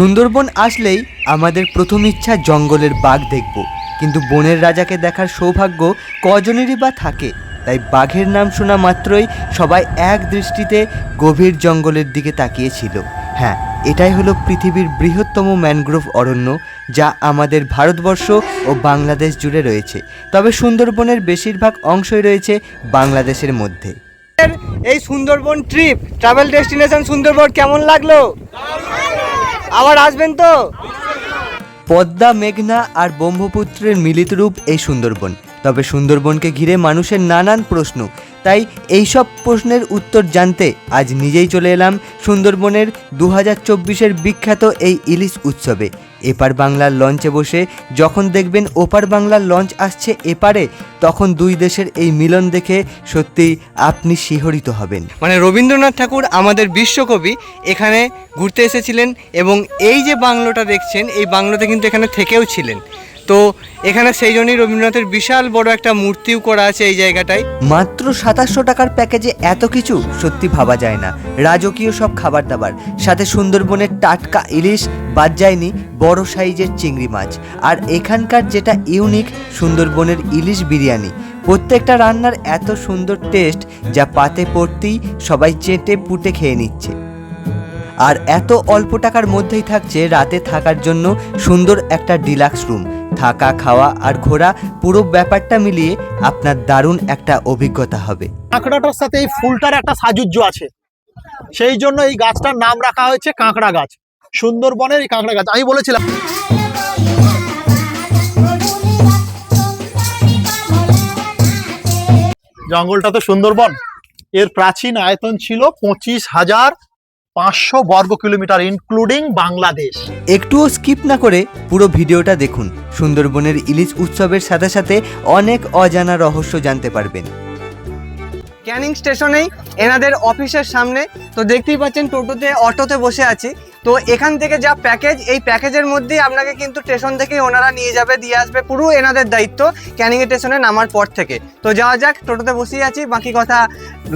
সুন্দরবন আসলেই আমাদের প্রথম ইচ্ছা জঙ্গলের বাঘ দেখব। কিন্তু বনের রাজাকে দেখার সৌভাগ্য কজনেরই বা থাকে। তাই বাঘের নাম শোনা মাত্রই সবাই এক দৃষ্টিতে গভীর জঙ্গলের দিকে তাকিয়েছিল। হ্যাঁ এটাই হলো পৃথিবীর বৃহত্তম ম্যানগ্রোভ অরণ্য, যা আমাদের ভারতবর্ষ ও বাংলাদেশ জুড়ে রয়েছে। তবে সুন্দরবনের বেশিরভাগ অংশই রয়েছে বাংলাদেশের মধ্যে। এই Sundarban trip travel destination Sundarban কেমন লাগল? আবার আসবেন তো? পদ্মা মেঘনা আর ব্রহ্মপুত্রের মিলিত রূপ এই সুন্দরবন। তবে সুন্দরবনকে ঘিরে মানুষের নানান প্রশ্ন। তাই এইসব প্রশ্নের উত্তর জানতে আজ নিজেই চলে এলাম সুন্দরবনের দু হাজার বিখ্যাত এই ইলিশ উৎসবে। এপার বাংলার লঞ্চে বসে যখন দেখবেন ওপার বাংলার লঞ্চ আসছে এপারে, তখন দুই দেশের এই মিলন দেখে সত্যি আপনি শিহরিত হবেন। মানে রবীন্দ্রনাথ ঠাকুর আমাদের বিশ্বকবি, এখানে ঘুরতে এসেছিলেন এবং এই যে বাংলোটা দেখছেন, এই বাংলোতে কিন্তু এখানে থেকেও ছিলেন। তো এখানে সেই জন্যই রবীন্দ্রনাথের বিশাল বড় একটা মূর্তিও করা আছে এই জায়গাটায়। মাত্র সাতাশশো টাকার প্যাকেজে এত কিছু সত্যি ভাবা যায় না। রাজকীয় সব খাবার দাবার সাথে সুন্দরবনের টাটকা ইলিশ বাদ যায়নি বড় সাইজের চিংড়ি মাছ, আর এখানকার যেটা ইউনিক, সুন্দরবনের ইলিশ বিরিয়ানি। প্রত্যেকটা রান্নার এত সুন্দর টেস্ট যা পাতে পড়তেই সবাই চেটে পুটে খেয়ে নিচ্ছে। আর এত অল্প টাকার মধ্যেই থাকছে রাতে থাকার জন্য সুন্দর একটা ডিলাক্স রুম। থাকা, খাওয়া আর ঘোরা পুরো ব্যাপারটা মিলিয়ে আপনার দারুণ একটা অভিজ্ঞতা হবে। কাঁকড়াটার সাথে এই ফুলটার একটা সাজুজ্য আছে। সেই জন্য এই গাছটার নাম রাখা হয়েছে কাঁকড়া গাছ। সুন্দরবনের এই কাঁকড়া গাছ। আমি বলেছিলাম, জঙ্গলটা তো সুন্দরবন। এর প্রাচীন আয়তন ছিল পঁচিশ হাজার পাঁচশো বর্গ কিলোমিটার ইনক্লুডিং বাংলাদেশ। একটুও স্কিপ না করে পুরো ভিডিওটা দেখুন। সুন্দরবনের ইলিশ উৎসবের সাথে সাথে অনেক অজানা রহস্য জানতে পারবেন। ক্যানিং স্টেশনেই এনাদের অফিসের সামনে। তো দেখতেই পাচ্ছেন টোটোতে, অটোতে বসে আছি। তো এখান থেকে যা প্যাকেজ, এই প্যাকেজের মধ্যেই আপনাকে কিন্তু স্টেশন থেকে ওনারা নিয়ে যাবে, দিয়ে আসবে পুরো এনাদের দায়িত্ব ক্যানিং স্টেশনে নামার পর থেকে। তো যাওয়া যাক, টোটোতে বসেই আছি, বাকি কথা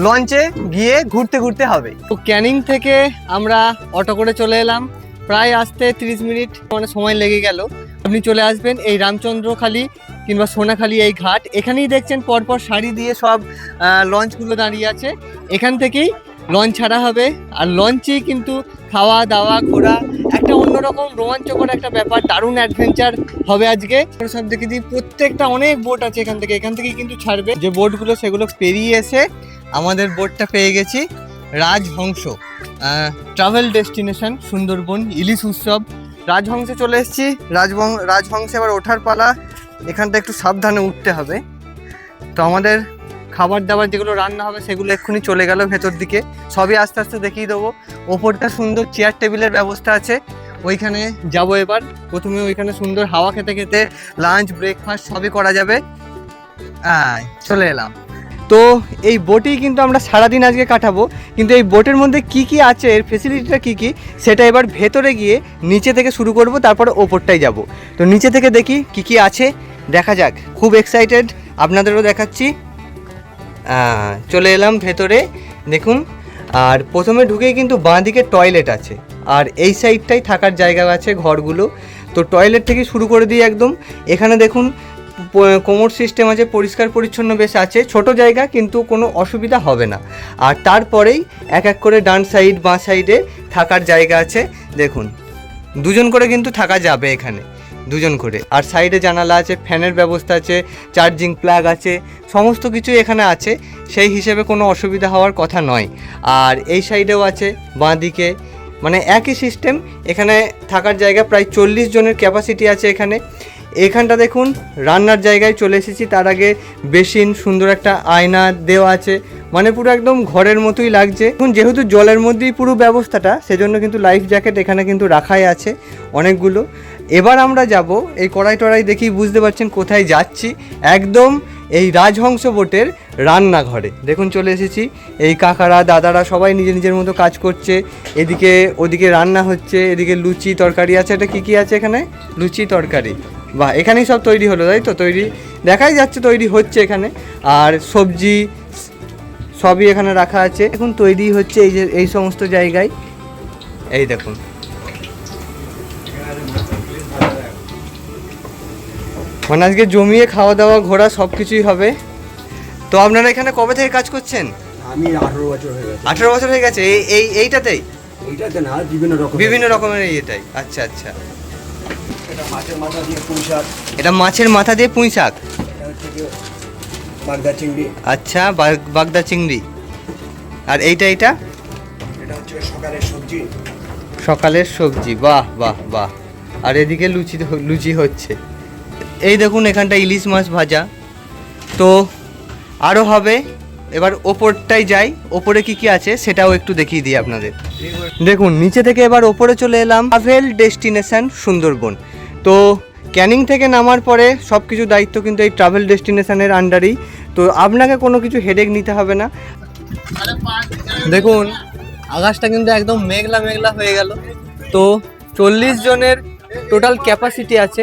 লঞ্চে গিয়ে ঘুরতে ঘুরতে হবে। তো ক্যানিং থেকে আমরা অটো করে চলে এলাম। প্রায় আসতে 30 মিনিট মানে সময় লেগে গেল। আপনি চলে আসবেন এই রামচন্দ্রখালি কিংবা সোনাখালি এই ঘাট। এখানেই দেখছেন পরপর সারি দিয়ে সব লঞ্চগুলো দাঁড়িয়ে আছে। এখান থেকেই লঞ্চ ছাড়া হবে। আর লঞ্চেই কিন্তু খাওয়া দাওয়া, ঘোরা, একটা অন্যরকম রোমাঞ্চকর একটা ব্যাপার, দারুণ অ্যাডভেঞ্চার হবে আজকে। সব দেখে দিই, প্রত্যেকটা অনেক বোট আছে এখান থেকে। এখান থেকেই কিন্তু ছাড়বে। যে বোটগুলো সেগুলো পেরিয়ে এসে আমাদের বোটটা পেয়ে গেছি রাজহংস ট্রাভেল ডেস্টিনেশন সুন্দরবন, ইলিশ উৎসব। রাজহংসে চলে এসেছি। রাজবং, রাজহংসে এবার ওঠার পালা। এখানটা একটু সাবধানে উঠতে হবে। তো আমাদের খাবার দাবার যেগুলো রান্না হবে, সেগুলো এক্ষুনি চলে গেল ভেতর দিকে। সবই আস্তে আস্তে দেখিয়ে দেবো। ওপরটা সুন্দর চেয়ার টেবিলের ব্যবস্থা আছে। ওইখানে যাব এবার। প্রথমে ওইখানে সুন্দর হাওয়া খেতে খেতে লাঞ্চ ব্রেকফাস্ট সবই করা যাবে। চলে এলাম। তো এই বোটেই কিন্তু আমরা সারাদিন আজকে কাটাবো। কিন্তু এই বোটের মধ্যে কি কি আছে, এর ফেসিলিটিটা কি কি, সেটা এবার ভেতরে গিয়ে নিচে থেকে শুরু করব, তারপরে ওপরটাই যাব। তো নিচে থেকে দেখি কি কি আছে, দেখা যাক। খুব এক্সাইটেড আপনাদেরও দেখাচ্ছি। চলে এলাম ভেতরে, দেখুন। আর প্রথমে ঢুকেই কিন্তু বাঁ দিকে টয়লেট আছে। আর এই সাইডটাই থাকার জায়গা আছে ঘরগুলো। তো টয়লেট থেকে শুরু করে দিই একদম। এখানে দেখুন কোমর সিস্টেম আছে, পরিষ্কার পরিচ্ছন্ন বেশ আছে, ছোট জায়গা কিন্তু কোনো অসুবিধা হবে না। আর তারপরেই এক এক করে ডান সাইড বাঁ সাইডে থাকার জায়গা আছে, দেখুন। দুজন করে কিন্তু থাকা যাবে এখানে, দুজন করে। আর সাইডে জানালা আছে, ফ্যানের ব্যবস্থা আছে চার্জিং প্লাগ আছে, সমস্ত কিছু এখানে আছে, সেই হিসেবে কোনো অসুবিধা হওয়ার কথা নয়। আর এই সাইডেও আছে, বাঁ দিকে মানে একই সিস্টেম এখানে থাকার জায়গা প্রায় চল্লিশ জনের ক্যাপাসিটি আছে এখানে। এখানটা দেখুন, রান্নার জায়গায় চলে এসেছি। তার আগে বেসিন, সুন্দর একটা আয়না দেওয়া আছে। মানে পুরো একদম ঘরের মতোই লাগছে। এখন যেহেতু জলের মধ্যেই পুরো ব্যবস্থাটা, সেজন্য কিন্তু লাইফ জ্যাকেট এখানে কিন্তু রাখাই আছে অনেকগুলো। এবার আমরা যাব, এই কড়াই টড়াই দেখি বুঝতে পারছেন কোথায় যাচ্ছি। একদম এই রাজহংস বোটের রান্নাঘরে। দেখুন, চলে এসেছি। এই কাকারা, দাদারা সবাই নিজের নিজের মতো কাজ করছে। এদিকে, ওদিকে রান্না হচ্ছে, এদিকে লুচি তরকারি আছে। এটা কি কি আছে এখানে? লুচি তরকারি। বাহ এখানেই সব তৈরি হলো তাই তো? তৈরি দেখাই যাচ্ছে তৈরি হচ্ছে এখানে। আর সবজি সবই এখানে রাখা আছে। এখন তৈরি হচ্ছে এই যে এই সমস্ত জায়গায়। এই দেখুন। মানে আজকে জমিয়ে খাওয়া দাওয়া ঘোরা সব কিছুই হবে। তো আপনারা এখানে কবে থেকে কাজ করছেন? আমি আঠারো বছর হয়ে গেছে। আঠেরো বছর হয়ে গেছে। এই এই এইটাতেই? এইটাতে না বিভিন্ন রকম বিভিন্ন রকমের ইয়েটাই আচ্ছা আচ্ছা। এটা মাছের মাথা দিয়ে পুঁই শাক। এটা মাছের মাথা দিয়ে পুঁই শাক? বাগদা চিংড়ি। আচ্ছা বাগদা চিংড়ি। আর এইটা এইটা? এটা হচ্ছে সকালের সবজি। সকালের সবজি বাহ বাহ বাহ। আর এদিকে লুচি লুচি হচ্ছে। এই দেখুন এখানটা ইলিশ মাছ ভাজা। তো আরও হবে। এবার ওপরটাই যাই। ওপরে কি কি আছে সেটাও একটু দেখিয়ে দিই আপনাদের। দেখুন নিচে থেকে এবার ওপরে চলে এলাম। Travel destination Sundarban. তো ক্যানিং থেকে নামার পরে সব কিছু দায়িত্ব কিন্তু এই ট্রাভেল ডেস্টিনেশনের আন্ডারেই তো আপনাকে কোনো কিছু হেডেক নিতে হবে না। দেখুন, আকাশটা কিন্তু একদম মেঘলা মেঘলা হয়ে গেল। তো চল্লিশ জনের টোটাল ক্যাপাসিটি আছে,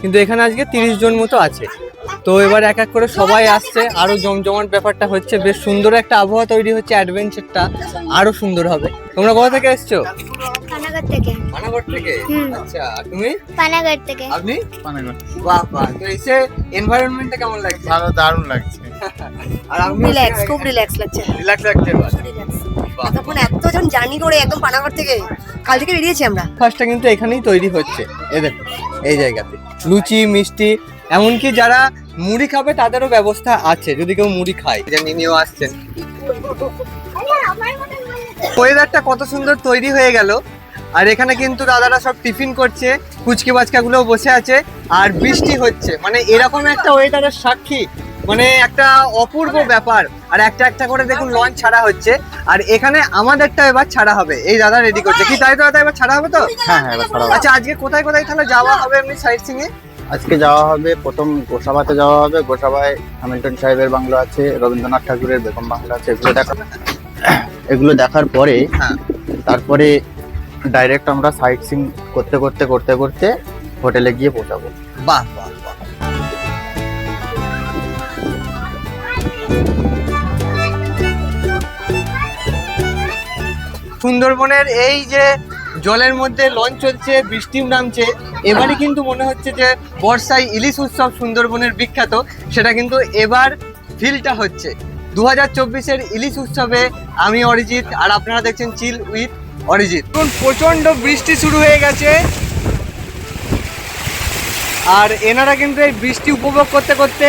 কিন্তু এখানে আজকে তিরিশ জন মতো আছে। তো এবার এক এক করে সবাই আসছে আরও জমজমাট ব্যাপারটা হচ্ছে, বেশ সুন্দর একটা আবহাওয়া তৈরি হচ্ছে অ্যাডভেঞ্চারটা আরও সুন্দর হবে। তোমরা কোথা থেকে এসছো? পানাগড় থেকে। পানাগড় থেকে? আচ্ছা তুমি? পানাগড় থেকে। আপনি? বাহ বাহ। তো এসে এনভায়রনমেন্টটা কেমন লাগছে? ভালো দারুণ লাগছে। আর আপনি রিল্যাক্স খুব রিল্যাক্স লাগছে। রিল্যাক্স লাগছে তখন এতজন জার্নি করে একদম পানাগড় থেকে কাল থেকে বেরিয়েছি আমরা। ফার্স্টটা কিন্তু এখানেই তৈরি হচ্ছে। এই দেখুন এই জায়গাতে। লুচি মিষ্টি এমনকি যারা মুড়ি খাবে তাদেরও ব্যবস্থা আছে যদি কেউ মুড়ি খায়। যে নিনিও আসছেন। ওয়েদারটা কত সুন্দর তৈরি হয়ে গেল। আর এখানে কিন্তু দাদারা সব টিফিন করছে কুচকি বাচকাগুলো বসে আছে আর বৃষ্টি হচ্ছে। মানে এরকম একটা ওয়েদারের সাক্ষী মানে একটা অপূর্ব ব্যাপার। আর একটা একটা করে দেখুন লঞ্চ ছাড়া হচ্ছে। আর এখানে আমাদেরটা এবার ছাড়া হবে। এই দাদা রেডি করছে। কি তাই তো দাদা এবার ছাড়া হবে তো? হ্যাঁ হ্যাঁ এবার ছাড়া হবে। আচ্ছা আজকে কোথায় কোথায় তাহলে যাওয়া হবে এমনি সাইট সিং এ? আজকে যাওয়া হবে প্রথম গোসাবাতে যাওয়া হবে। গোসাবায় হ্যামিল্টন সাহেবের বাংলো আছে রবীন্দ্রনাথ ঠাকুরের বেগম বাংলো আছে। এগুলো দেখা এগুলো দেখার পরে হ্যাঁ। তারপরে ডাইরেক্ট আমরা সাইট সিং করতে করতে করতে করতে হোটেলে গিয়ে পৌঁছাবো। বাহ বাহ সুন্দরবনের এই যে জলের মধ্যে লঞ্চ চলছে, বৃষ্টিও নামছে এবারে কিন্তু মনে হচ্ছে যে বর্ষায় ইলিশ উৎসব সুন্দরবনের বিখ্যাত, সেটা কিন্তু এবার ফিলটা হচ্ছে। দু হাজার চব্বিশের ইলিশ উৎসবে আমি অরিজিৎ, আর আপনারা দেখছেন চিল উইথ অরিজিৎ। প্রচণ্ড বৃষ্টি শুরু হয়ে গেছে। আর এনারা কিন্তু এই বৃষ্টি উপভোগ করতে করতে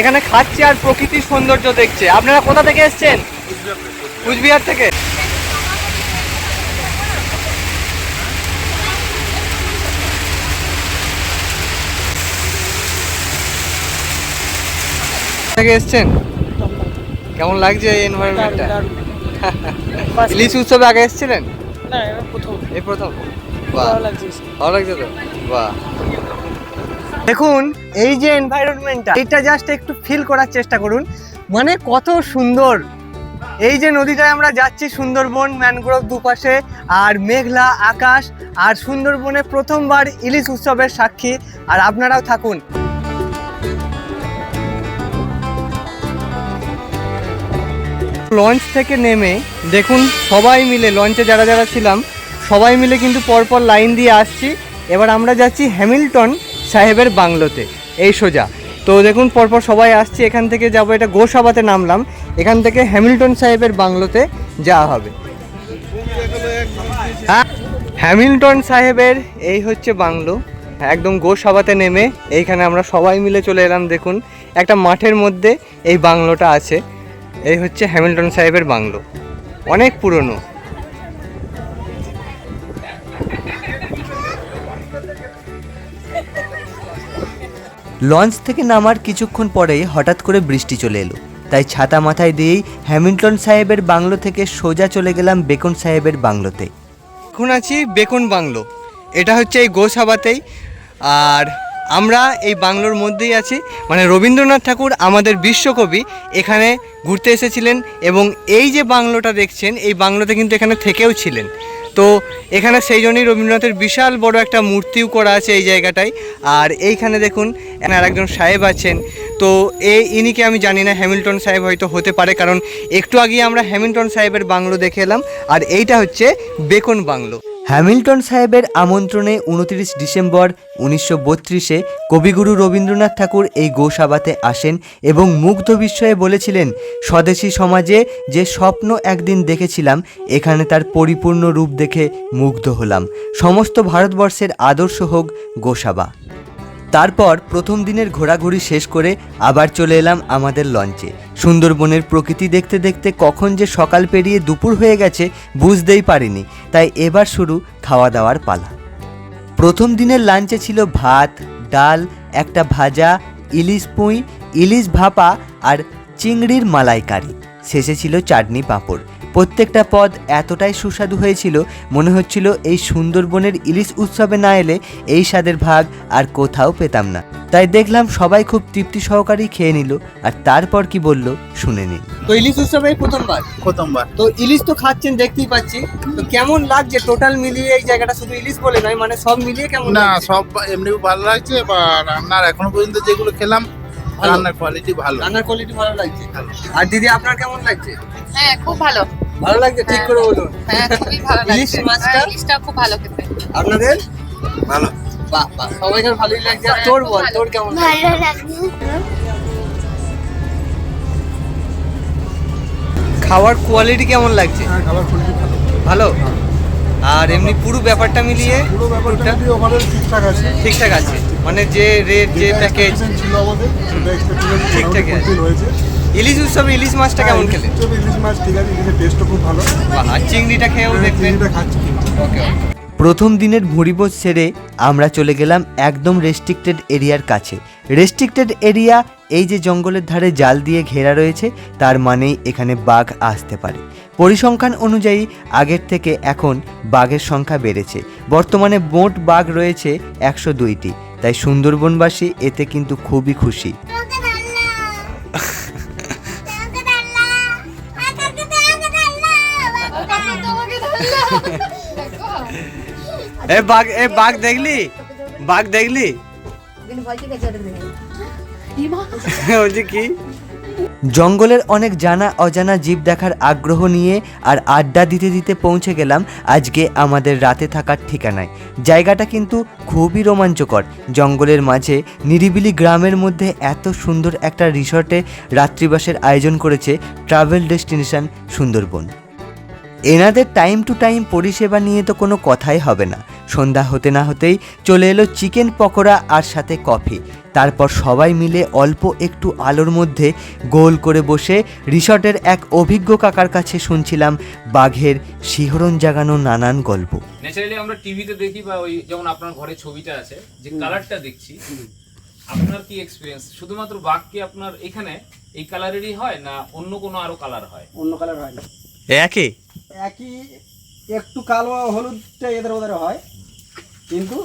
এখানে খাচ্ছে আর প্রকৃতির সৌন্দর্য দেখছে। আপনারা কোথা থেকে এসেছেন? কুচবিহার থেকে। থেকে এসেছেন? কেমন লাগছে এই এনভায়রনমেন্টটা ইলিশ উৎসবে আগে এসেছিলেন? না এবার প্রথম। এই প্রথম? বাহ। লাগছে। ভালো লাগছে তো? বাহ। দেখুন এই যে এনভায়রনমেন্টটা এটা জাস্ট একটু ফিল করার চেষ্টা করুন। মানে কত সুন্দর। এই যে নদীটায় আমরা যাচ্ছি সুন্দরবন ম্যানগ্রোভ দুপাশে আর মেঘলা আকাশ আর সুন্দরবনে প্রথমবার ইলিশ উৎসবের সাক্ষী। আর আপনারাও থাকুন। লঞ্চ থেকে নেমে দেখুন সবাই মিলে, লঞ্চে যারা যারা ছিলাম, সবাই মিলে কিন্তু পরপর লাইন দিয়ে আসছি। এবার আমরা যাচ্ছি হ্যামিল্টন সাহেবের বাংলোতে। এই সোজা। তো দেখুন পরপর সবাই আসছি, এখান থেকে যাব, এটা গোসাবাতে নামলাম। এখান থেকে হ্যামিল্টন সাহেবের বাংলোতে যাওয়া হবে। হ্যাঁ হ্যামিল্টন সাহেবের এই হচ্ছে বাংলো। একদম গোসাবাতে নেমে এইখানে আমরা সবাই মিলে চলে এলাম, দেখুন। একটা মাঠের মধ্যে এই বাংলোটা আছে। এই হচ্ছে হ্যামিল্টন সাহেবের বাংলো। অনেক পুরনো। লঞ্চ থেকে নামার কিছুক্ষণ পরেই হঠাৎ করে বৃষ্টি চলে এলো। তাই ছাতা মাথায় দিয়েই হ্যামিল্টন সাহেবের বাংলো থেকে সোজা চলে গেলাম বেকন সাহেবের বাংলোতে। এখন আছি বেকন বাংলো। এটা হচ্ছে এই গোসাবাতেই। আর আমরা এই বাংলোর মধ্যেই আছি। মানে রবীন্দ্রনাথ ঠাকুর আমাদের বিশ্বকবি, এখানে ঘুরতে এসেছিলেন এবং এই যে বাংলোটা দেখছেন, এই বাংলোতে কিন্তু এখানে থেকেও ছিলেন। তো এখানে সেই জন্যই রবীন্দ্রনাথের বিশাল বড় একটা মূর্তিও করা আছে এই জায়গাটায়। আর এইখানে দেখুন আর একজন সাহেব আছেন। তো এই ইনিকে আমি জানি না, হ্যামিল্টন সাহেব হয়তো হতে পারে, কারণ একটু আগে আমরা হ্যামিল্টন সাহেবের বাংলো দেখে এলাম। আর এইটা হচ্ছে বেকন বাংলো। হ্যামিল্টন সাহেবের আমন্ত্রণে উনত্রিশ ডিসেম্বর উনিশশো বত্রিশে কবিগুরু রবীন্দ্রনাথ ঠাকুর এই গোসাবাতে আসেন এবং মুগ্ধ বিস্ময়ে বলেছিলেন, স্বদেশী সমাজে যে স্বপ্ন একদিন দেখেছিলাম, এখানে তার পরিপূর্ণ রূপ দেখে মুগ্ধ হলাম। সমস্ত ভারতবর্ষের আদর্শ হোক গোসাবা। তারপর প্রথম দিনের ঘোরাঘুরি শেষ করে আবার চলে এলাম আমাদের লঞ্চে। সুন্দরবনের প্রকৃতি দেখতে দেখতে কখন যে সকাল পেরিয়ে দুপুর হয়ে গেছে বুঝতেই পারিনি। তাই এবার শুরু খাওয়া দাওয়ার পালা। প্রথম দিনের লাঞ্চে ছিল ভাত, ডাল, একটা ভাজা, ইলিশ পুঁই, ইলিশ ভাপা আর চিংড়ির মালাইকারি। শেষে ছিল চাটনি পাঁপড়। প্রত্যেকটা পদ এতটাই সুস্বাদু হয়েছিল মনে হচ্ছিল এই সুন্দরবনের ইলিশ উৎসবে না এলে এই স্বাদের ভাগ আর কোথাও পেতাম না। তাই দেখলাম সবাই খুব তৃপ্তি সহকারেই খেয়ে নিল আর তারপর কি বলল শুনে নিন। তো ইলিশ উৎসবে প্রথমবার? প্রথমবার। তো ইলিশ তো খাচ্ছেন দেখতেই পাচ্ছি। তো কেমন লাগছে টোটাল মিলিয়ে এই জায়গাটা? শুধু ইলিশ বলে নয় মানে সব মিলিয়ে কেমন না সব এমনি ভালো লাগছে বা রান্নার এখনও পর্যন্ত যেগুলো খেলাম। রান্নার কোয়ালিটি ভালো। রান্নার কোয়ালিটি ভালো লাগছে। আর দিদি আপনার কেমন লাগছে? হ্যাঁ খুব ভালো। ভালো লাগছে? ঠিক করে বলুন। হ্যাঁ খুবই ভালো ইলিশ মাছটা? হ্যাঁ, ইলিশটা খুব ভালো খেতে। আপনাদের? ভালো। বাহ বাহ সবাইকার ভালোই লাগছে। আর তোর বল তোর কেমন ভালো লাগছে। খাওয়ার কোয়ালিটি কেমন লাগছে? হ্যাঁ খাবার কোয়ালিটি ভালো। ভালো? আর এমনি পুরো ব্যাপারটা মিলিয়ে পুরো ব্যাপারটা যদি ওভারঅল ঠিকঠাক আছে। ঠিকঠাক আছে। মানে যে রেট যে প্যাকেজ ছিল আমাদের। ফুলফিল হয়েছে। ইলিশ উৎসবে ইলিশ মাছটা কেমন খেলে ইলিশ মাছ ঠিক আছে ইলিশের টেস্টও খুব ভালো। আর চিংড়িটা খেয়েও হ্যাঁ, দেখবেন। খাচ্ছি। ওকে প্রথম দিনের ভুঁড়িভোজ সেরে আমরা চলে গেলাম একদম রেস্ট্রিক্টেড এরিয়ার কাছে। রেস্ট্রিক্টেড এরিয়া এই যে জঙ্গলের ধারে জাল দিয়ে ঘেরা রয়েছে তার মানেই এখানে বাঘ আসতে পারে। পরিসংখ্যান অনুযায়ী আগের থেকে এখন বাঘের সংখ্যা বেড়েছে। বর্তমানে মোট বাঘ রয়েছে একশো দুইটি। তাই সুন্দরবনবাসী এতে কিন্তু খুবই খুশি। এ বাঘ এ বাঘ দেখলি? বাঘ দেখলি? বলছি কি? জঙ্গলের অনেক জানা অজানা জীব দেখার আগ্রহ নিয়ে আর আড্ডা দিতে দিতে পৌঁছে গেলাম আজকে আমাদের রাতে থাকার ঠিকানায়। জায়গাটা কিন্তু খুবই রোমাঞ্চকর। জঙ্গলের মাঝে নিরিবিলি গ্রামের মধ্যে এত সুন্দর একটা রিসর্টে রাত্রিবাসের আয়োজন করেছে ট্রাভেল ডেস্টিনেশন সুন্দরবন। এনাদের টাইম টু টাইম পরিষেবা নিয়ে তো কোনো কথাই হবে না। সন্ধ্যা হতে না হতেই চলে এলো চিকেন পকোড়া আর সাথে কফি। তারপর সবাই মিলে অল্প একটু আলোর মধ্যে গোল করে বসে রিসর্টের এক অভিজ্ঞ কাকার কাছে শুনছিলাম বাঘের শিহরণ জাগানো নানান গল্প। ন্যাচারালি আমরা টিভিতে দেখি বা ওই যেমন আপনার ঘরে ছবিটা আছে যে কালারটা দেখছি আপনার কি এক্সপিরিয়েন্স শুধুমাত্র বাঘ কি আপনার এখানে এই কালারেরই হয় না অন্য কোনো আরও কালার হয়? অন্য কালার হয় না। একই? একই একটু কালো হলুদটা এদের ওদের হয় কিন্তু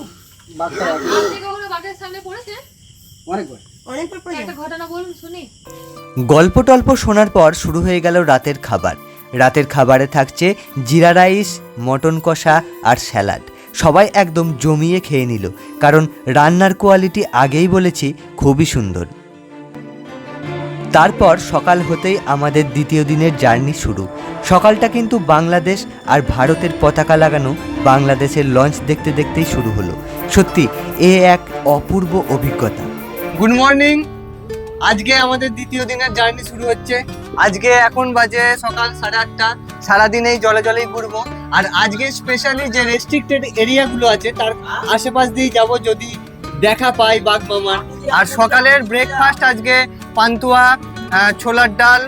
একই। বাঘের সামনে পড়েছে? অনেকবার। অনেকবার একটা ঘটনা বলুন শুনি। গল্প টল্প শোনার পর শুরু হয়ে গেল রাতের খাবার। রাতের খাবারে থাকছে জিরা রাইস মটন কষা আর স্যালাড। সবাই একদম জমিয়ে খেয়ে নিল কারণ রান্নার কোয়ালিটি আগেই বলেছি খুবই সুন্দর। তারপর সকাল হতেই আমাদের দ্বিতীয় দিনের জার্নি শুরু। সকালটা কিন্তু বাংলাদেশ আর ভারতের পতাকা লাগানো বাংলাদেশের লঞ্চ দেখতে দেখতেই শুরু হলো। সত্যি এ এক অপূর্ব অভিজ্ঞতা। গুড মর্নিং আজকে আমাদের দ্বিতীয় দিনের জার্নি শুরু হচ্ছে। আজকে এখন বাজে সকাল সাড়ে আটটা। সারাদিন এই জলে জলেই ঘুরবো। আর আজকে স্পেশালি যে রেস্ট্রিক্টেড এরিয়াগুলো আছে, তার আশেপাশ দিয়ে যাব যদি দেখা পাই বাঘ মামার আর সকালের ব্রেকফাস্ট আজকে পান্তুয়া ছোলার ডাল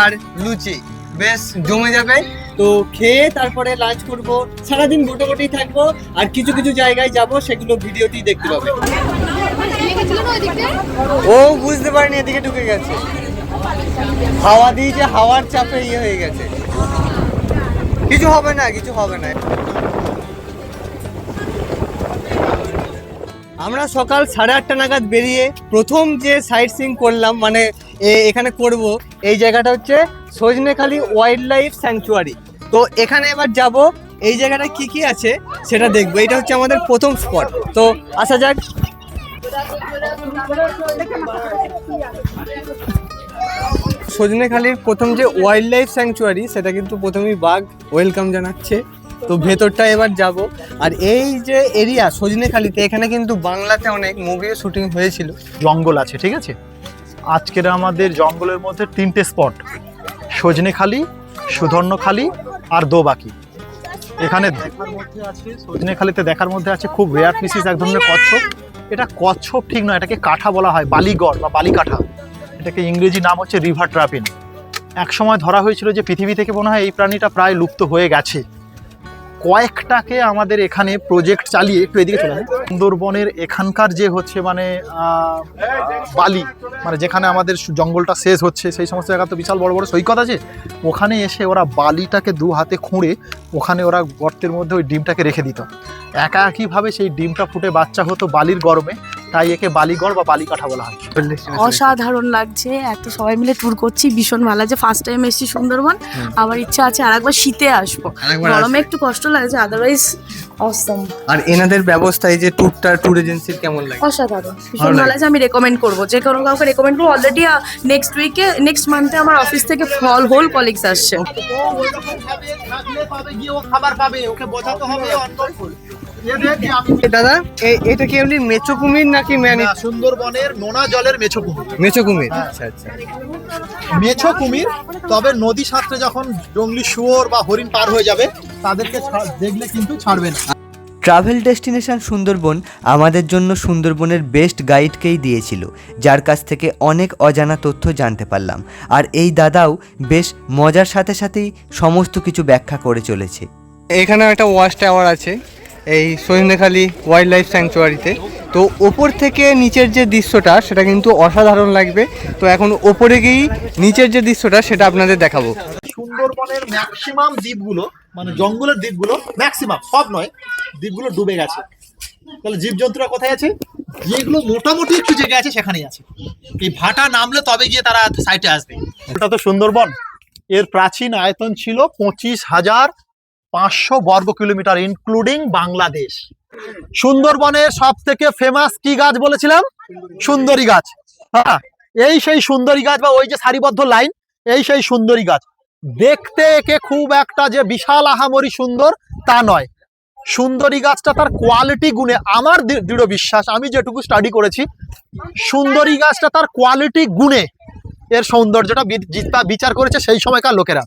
আর লুচি। বেশ, জমে যাবে। তো খেয়ে তারপরে লাঞ্চ করব। সারাদিন মোটামুটি থাকব। আর কিছু কিছু জায়গায় যাব, সেগুলো ভিডিওতেই দেখতে পাবে। ও বুঝতে পারেনি, এদিকে ঢুকে গেছে। হাওয়া দিয়েছে, হাওয়ার চাপে ইয়ে হয়ে গেছে। কিছু হবে না, কিছু হবে না। আমরা সকাল সাড়ে আটটা নাগাদ বেরিয়ে প্রথম যে সাইট সিং করলাম মানে এখানে করব, এই জায়গাটা হচ্ছে সজনেখালি ওয়াইল্ড লাইফ স্যাংচুয়ারি তো এখানে এবার যাব, এই জায়গাটা কি কি আছে সেটা দেখব। এটা হচ্ছে আমাদের প্রথম স্পট তো আসা যাক। সজনেখালির প্রথম যে ওয়াইল্ড লাইফ স্যাংচুয়ারি সেটা কিন্তু প্রথমেই বাঘ ওয়েলকাম জানাচ্ছে। তো ভেতরটা এবার যাব। আর এই যে এরিয়া সজনেখালিতে এখানে কিন্তু বাংলাতে অনেক মুভিও শুটিং হয়েছিল। জঙ্গল আছে ঠিক আছে? আজকের আমাদের জঙ্গলের মধ্যে তিনটে স্পট সজনেখালি সুধর্ণখালি আর দোবাকি এখানে দেখার মধ্যে আছে সজনেখালিতে দেখার মধ্যে আছে খুব রেয়ার পিসিস এক ধরনের কচ্ছপ। এটা কচ্ছপ ঠিক নয়, এটাকে কাঠা বলা হয়, বালিগড় বা বালিকাঠা। এটাকে ইংরেজি নাম হচ্ছে রিভার ট্রাপিন। এক সময় ধরা হয়েছিল যে পৃথিবী থেকে মনে হয় এই প্রাণীটা প্রায় লুপ্ত হয়ে গেছে। কয়েকটাকে আমাদের এখানে প্রজেক্ট চালিয়ে একটু এদিকে চলে। সুন্দরবনের এখানকার যে হচ্ছে মানে বালি মানে যেখানে আমাদের জঙ্গলটা শেষ হচ্ছে, সেই সমস্ত জায়গা তো বিশাল বড় বড় সৈকত আছে। ওখানে এসে ওরা বালিটাকে দু হাতে খুঁড়ে ওখানে ওরা গর্তের মধ্যে ওই ডিমটাকে রেখে দিত। একা একইভাবে সেই ডিমটা ফুটে বাচ্চা হতো বালির গরমে। তাই একে বালিগড় বা বালিকাঠা বলা হয়। অসাধারণ লাগছে এত সবাই মিলে ট্যুর করছি ভীষণ ভালো লাগছে। ফার্স্ট টাইম এসেছি সুন্দরবন আমার ইচ্ছা আছে আরেকবার শীতে আসব। গরমে একটু কষ্ট লাগছে আদারওয়াইজ অসম আর এনাদের ব্যবস্থা এই যে ট্যুরটা ট্যুর এজেন্সির কেমন লাগে? অসাধারণ ভীষণ ভালো ভালো লাগছে আমি রেকমেন্ড করব। যে কোনো কাউকে রেকমেন্ড করব অলরেডি নেক্সট উইকে নেক্সট মান্থে আমার অফিস থেকে ফল হোল কলিগস আসছে। খাবার পাবে ওকে বোঝাতে হবে দাদা এটা কি এমনি মেচো কুমির নাকি ম্যানি? সুন্দরবনের নোনা জলের মেছো কুমির মেচো কুমির আচ্ছা আচ্ছা। মেছো কুমির তবে নদী সাঁতরে যখন জঙ্গলি শুয়োর বা হরিণ পার হয়ে যাবে তাদেরকে দেখলে কিন্তু ছাড়বে না। ট্রাভেল ডেস্টিনেশন সুন্দরবন আমাদের জন্য সুন্দরবনের বেস্ট গাইডকেই দিয়েছিল যার কাছ থেকে অনেক অজানা তথ্য জানতে পারলাম। আর এই দাদাও বেশ মজার সাথে সাথেই সমস্ত কিছু ব্যাখ্যা করে চলেছে। এখানে একটা ওয়াচ টাওয়ার আছে। এই সজনেখালি ওয়াইল্ড লাইফ স্যাংচুয়ারিতে তো ওপর থেকে নিচের যে দৃশ্যটা, সেটা কিন্তু অসাধারণ লাগবে। তো এখন ওপরে গিয়েই নিচের যে দৃশ্যটা, সেটা আপনাদের দেখাবো। সুন্দরবনের ম্যাক্সিমাম দ্বীপগুলো মানে জঙ্গলের দ্বীপগুলো ম্যাক্সিমাম সব নয়, দ্বীপগুলো ডুবে গেছে। তাহলে জীবজন্তুরা কোথায় আছে? যেগুলো মোটামুটি একটু জায়গা আছে, সেখানেই আছে। এই ভাটা নামলে তবে গিয়ে তারা সাইটে আসবে। এটা তো সুন্দরবন। এর প্রাচীন আয়তন ছিল পঁচিশ হাজার পাঁচশো বর্গ কিলোমিটার ইনক্লুডিং বাংলাদেশ। সুন্দরবনের সব থেকে ফেমাস কি গাছ বলেছিলাম? সুন্দরী গাছ। হ্যাঁ এই সেই সুন্দরী গাছ বা ওই যে সারিবদ্ধ লাইন, এই সেই সুন্দরী গাছ। দেখতে একে খুব একটা যে বিশাল আহামরি সুন্দর তা নয়। সুন্দরী গাছটা তার কোয়ালিটি গুণে, আমার দৃঢ় বিশ্বাস, আমি যেটুকু স্টাডি করেছি, সুন্দরী গাছটা তার কোয়ালিটি গুণে এর সৌন্দর্যটা বিচার করেছে সেই সময়কার লোকেরা।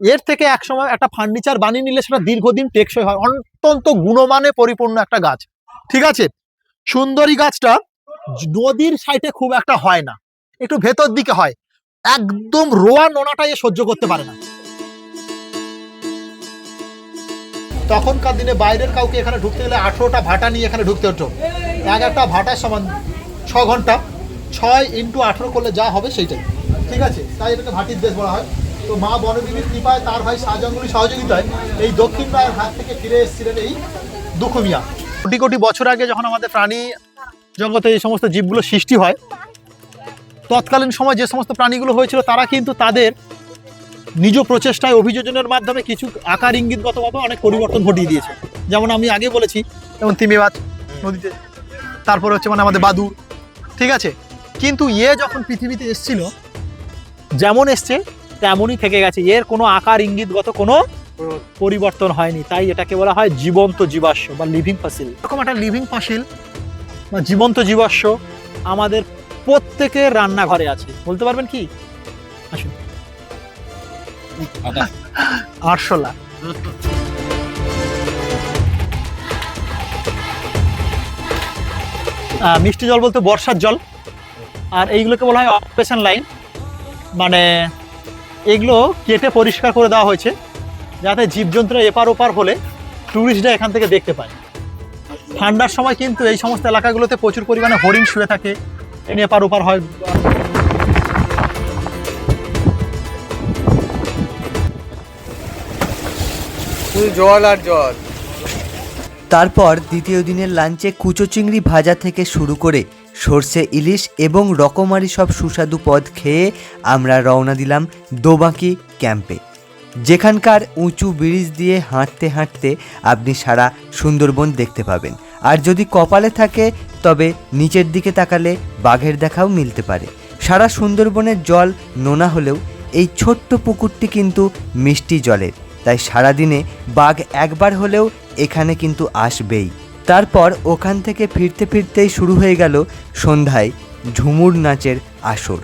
এর থেকে এক সময় একটা ফার্নিচার বানিয়ে নিলে সেটা দীর্ঘদিন টেকসই হয়। অত্যন্ত গুণমানে পরিপূর্ণ একটা গাছ। ঠিক আছে? সুন্দরী গাছটা নদীর সাইডে খুব একটা হয় না। একটু ভেতর দিকে হয়। একদম রোয়া নোনাটা এ সহ্য করতে পারে না। তখনকার দিনে বাইরের কাউকে এখানে ঢুকতে গেলে আঠেরোটা ভাটা নিয়ে এখানে ঢুকতে হতো। এক একটা ভাটার সমান ছ ঘণ্টা। ছয় ইন্টু আঠেরো করলে যা হবে সেইটাই। ঠিক আছে? তাই এটাকে ভাটির দেশ বলা হয়। তো মা বনদেবীর কৃপায় তার ভাই শাহজাহাঙ্গুলির সহযোগিতায় এই দক্ষিণ রায়ের হাত থেকে ফিরে এসেছিলেন এই দুখুমিয়া কোটি কোটি বছর আগে যখন আমাদের প্রাণী জগতে এই সমস্ত জীবগুলো সৃষ্টি হয়, তৎকালীন সময় যে সমস্ত প্রাণীগুলো হয়েছিল তারা কিন্তু তাদের নিজ প্রচেষ্টায়, অভিযোজনের মাধ্যমে কিছু আকার ইঙ্গিতগতভাবে অনেক পরিবর্তন ঘটিয়ে দিয়েছে। যেমন আমি আগে বলেছি, যেমন তিমি নদীতে, তারপর হচ্ছে মানে আমাদের বাদুর ঠিক আছে? কিন্তু ইয়ে যখন পৃথিবীতে এসছিল, যেমন এসছে তেমনই থেকে গেছে। এর কোনো আকার ইঙ্গিতগত কোনো পরিবর্তন হয়নি। তাই এটাকে বলা হয় জীবন্ত জীবাশ্ম বা লিভিং ফাসিল এরকম একটা লিভিং ফাসিল বা জীবন্ত জীবাশ্ম আমাদের প্রত্যেকের রান্নাঘরে আছে। বলতে পারবেন কি? আসুন। আরশোলা। মিষ্টি জল বলতে বর্ষার জল। আর এইগুলোকে বলা হয় অকুপেশন লাইন মানে এগুলো কেটে পরিষ্কার করে দেওয়া হয়েছে যাতে জীবজন্তুরা এপার ওপার হলে ট্যুরিস্টরা এখান থেকে দেখতে পায়। ঠান্ডার সময় কিন্তু এই সমস্ত এলাকাগুলোতে প্রচুর পরিমাণে হরিণ শুয়ে থাকে এনে এপার ওপার হয়। শুধু জল আর জল। তারপর দ্বিতীয় দিনের লাঞ্চে কুচো চিংড়ি ভাজা থেকে শুরু করে সর্ষে, ইলিশ এবং রকমারি সব সুস্বাদু পদ খেয়ে আমরা রওনা দিলাম দোবাঁকি ক্যাম্পে। যেখানকার উঁচু ব্রিজ দিয়ে হাঁটতে হাঁটতে আপনি সারা সুন্দরবন দেখতে পাবেন। আর যদি কপালে থাকে, তবে নিচের দিকে তাকালে বাঘের দেখাও মিলতে পারে। সারা সুন্দরবনের জল নোনা হলেও এই ছোট্ট পুকুরটি কিন্তু মিষ্টি জলের। তাই সারাদিনে বাঘ একবার হলেও এখানে কিন্তু আসবেই। তারপর ওখান থেকে ফিরতে ফিরতেই শুরু হয়ে গেল সন্ধ্যায় ঝুমুর নাচের আসর।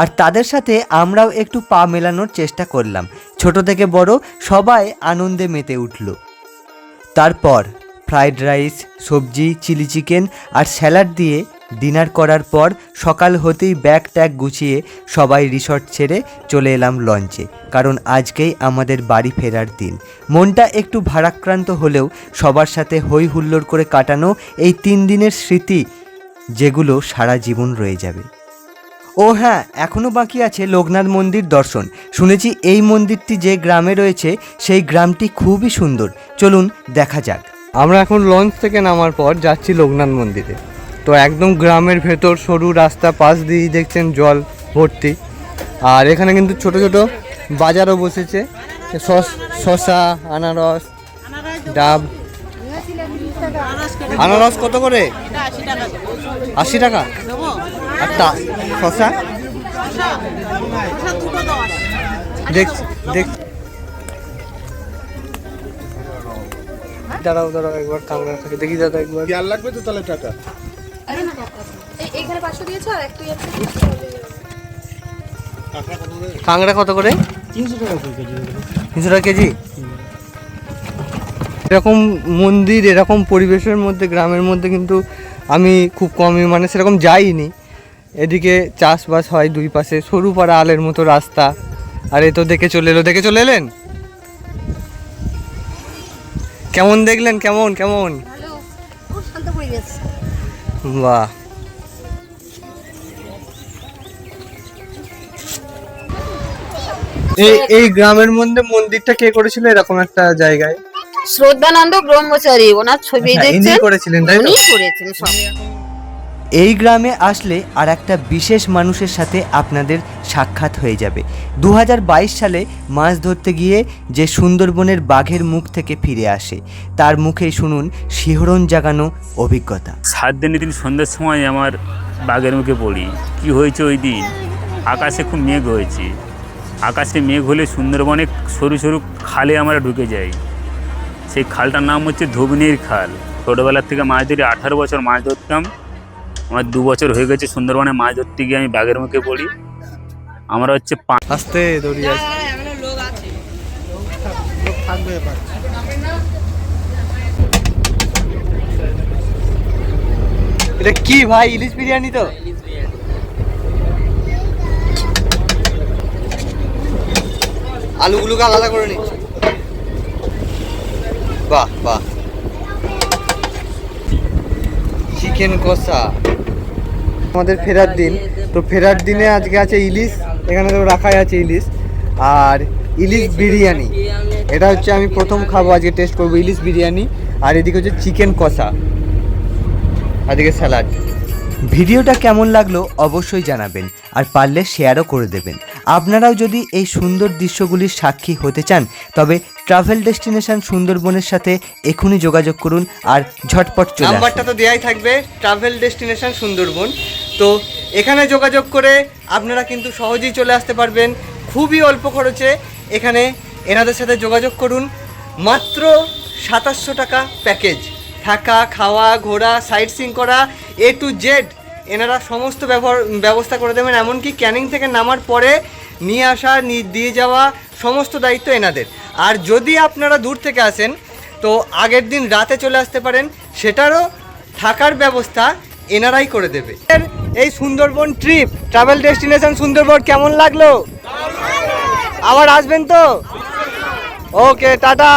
আর তাদের সাথে আমরাও একটু পা মেলানোর চেষ্টা করলাম। ছোট থেকে বড় সবাই আনন্দে মেতে উঠল। তারপর ফ্রাইড রাইস, সবজি, চিলি চিকেন আর স্যালাড দিয়ে ডিনার করার পর সকাল হতেই ব্যাগ ট্যাগ গুছিয়ে সবাই রিসর্ট ছেড়ে চলে এলাম লঞ্চে, কারণ আজকেই আমাদের বাড়ি ফেরার দিন। মনটা একটু ভারাক্রান্ত হলেও সবার সাথে হই হুল্লোড় করে কাটানো এই তিন দিনের স্মৃতি, যেগুলো সারা জীবন রয়ে যাবে। ও হ্যাঁ এখনও বাকি আছে লোকনাথ মন্দির দর্শন। শুনেছি এই মন্দিরটি যে গ্রামে রয়েছে, সেই গ্রামটি খুবই সুন্দর। চলুন দেখা যাক। আমরা এখন লঞ্চ থেকে নামার পর যাচ্ছি লোকনাথ মন্দিরে। তো একদম গ্রামের ভেতর, সরু রাস্তা, পাশ দিয়েই দেখছেন জল ভর্তি। আর এখানে কিন্তু ছোট ছোট বাজারও বসেছে। শসা, আনারস, ডাব। আনারস কত করে? আশি টাকা। আর তা শসা। দেখ দেখ। দাঁড়াও দাঁড়াও একবার কাংড়া থেকে দেখি দাদা একবার। পেয়ার লাগবে তো তাহলে টাটা। এখানে পাঁচশো দিয়েছ আর একটু কাংড়া কত করে? তিনশো টাকা কেজি। এরকম মন্দির এরকম পরিবেশের মধ্যে গ্রামের মধ্যে কিন্তু আমি খুব কমই মানে সেরকম যাইনি। এদিকে চাষবাস হয় দুই পাশে সরু পাড়া আলের মতো রাস্তা। আর এ তো দেখে চলে এলো দেখে চলে এলেন? কেমন দেখলেন? কেমন কেমন? বাহ। এই এই গ্রামের মধ্যে মন্দিরটা কে করেছিল? এরকম একটা জায়গায়। শ্রদ্ধানন্দ ব্রহ্মচারী ওনার ছবি হ্যাঁ, ইনি করেছিলেন তাই করেছেন সব। এই গ্রামে আসলে আর একটা বিশেষ মানুষের সাথে আপনাদের সাক্ষাৎ হয়ে যাবে। দু হাজার বাইশ সালে মাছ ধরতে গিয়ে যে সুন্দরবনের বাঘের মুখ থেকে ফিরে আসে, তার মুখে শুনুন শিহরণ জাগানো অভিজ্ঞতা। সাত দিনের দিন সন্ধ্যার সময় আমার বাঘের মুখে পড়ি। কি হয়েছে ওই দিন? আকাশে খুব মেঘ হয়েছে। আকাশে মেঘ হলে সুন্দরবনে সরু সরু খালে আমরা ঢুকে যাই। সেই খালটার নাম হচ্ছে ধুবনির খাল। ছোটোবেলার থেকে মাছ ধরি আঠারো বছর মাছ ধরতাম। আমার দু বছর হয়ে গেছে সুন্দরবনে মাছ ধরতে গিয়ে আমি বাঘের মুখে পড়ি। আমরা হচ্ছে আস্তে এটা কি ভাই, ইলিশ বিরিয়ানি তো? আলুগুলোকে আলাদা করে নিচ্ছি। বাহ বাহ। চিকেন কষা। আমাদের ফেরার দিন। তো ফেরার দিনে আজকে আছে ইলিশ, এখানে তো রাখাই আছে ইলিশ। আর ইলিশ বিরিয়ানি, এটা হচ্ছে আমি প্রথম খাব, আজকে টেস্ট করব ইলিশ বিরিয়ানি। আর এদিকে হচ্ছে চিকেন কষা এদিকে স্যালাড ভিডিওটা কেমন লাগল অবশ্যই জানাবেন, আর পারলে শেয়ারও করে দেবেন। আপনারাও যদি এই সুন্দর দৃশ্যগুলির সাক্ষী হতে চান, তবে ট্রাভেল ডেস্টিনেশন সুন্দরবনের সাথে এখনই যোগাযোগ করুন আর ঝটপট চলে নাম্বারটা তো দেওয়াই থাকবে, ট্রাভেল ডেস্টিনেশন সুন্দরবন। তো এখানে যোগাযোগ করে আপনারা কিন্তু সহজেই চলে আসতে পারবেন, খুবই অল্প খরচে। এখানে এনাদের সাথে যোগাযোগ করুন, মাত্র সাতাশশো টাকা প্যাকেজ। থাকা, খাওয়া, ঘোরা সাইট সিং করা এ টু জেড এনারা সমস্ত ব্যবহার ব্যবস্থা করে দেবেন, এমনকি ক্যানিং থেকে নামার পরে নিয়ে আসা দিয়ে যাওয়া সমস্ত দায়িত্ব এনাদের। আর যদি আপনারা দূর থেকে আসেন, তো আগের দিন রাতে চলে আসতে পারেন, সেটারও থাকার ব্যবস্থা এনারাই করে দেবে। এই Sundarban trip travel destination Sundarban, কেমন লাগল? আবার আসবেন তো? Okay tata.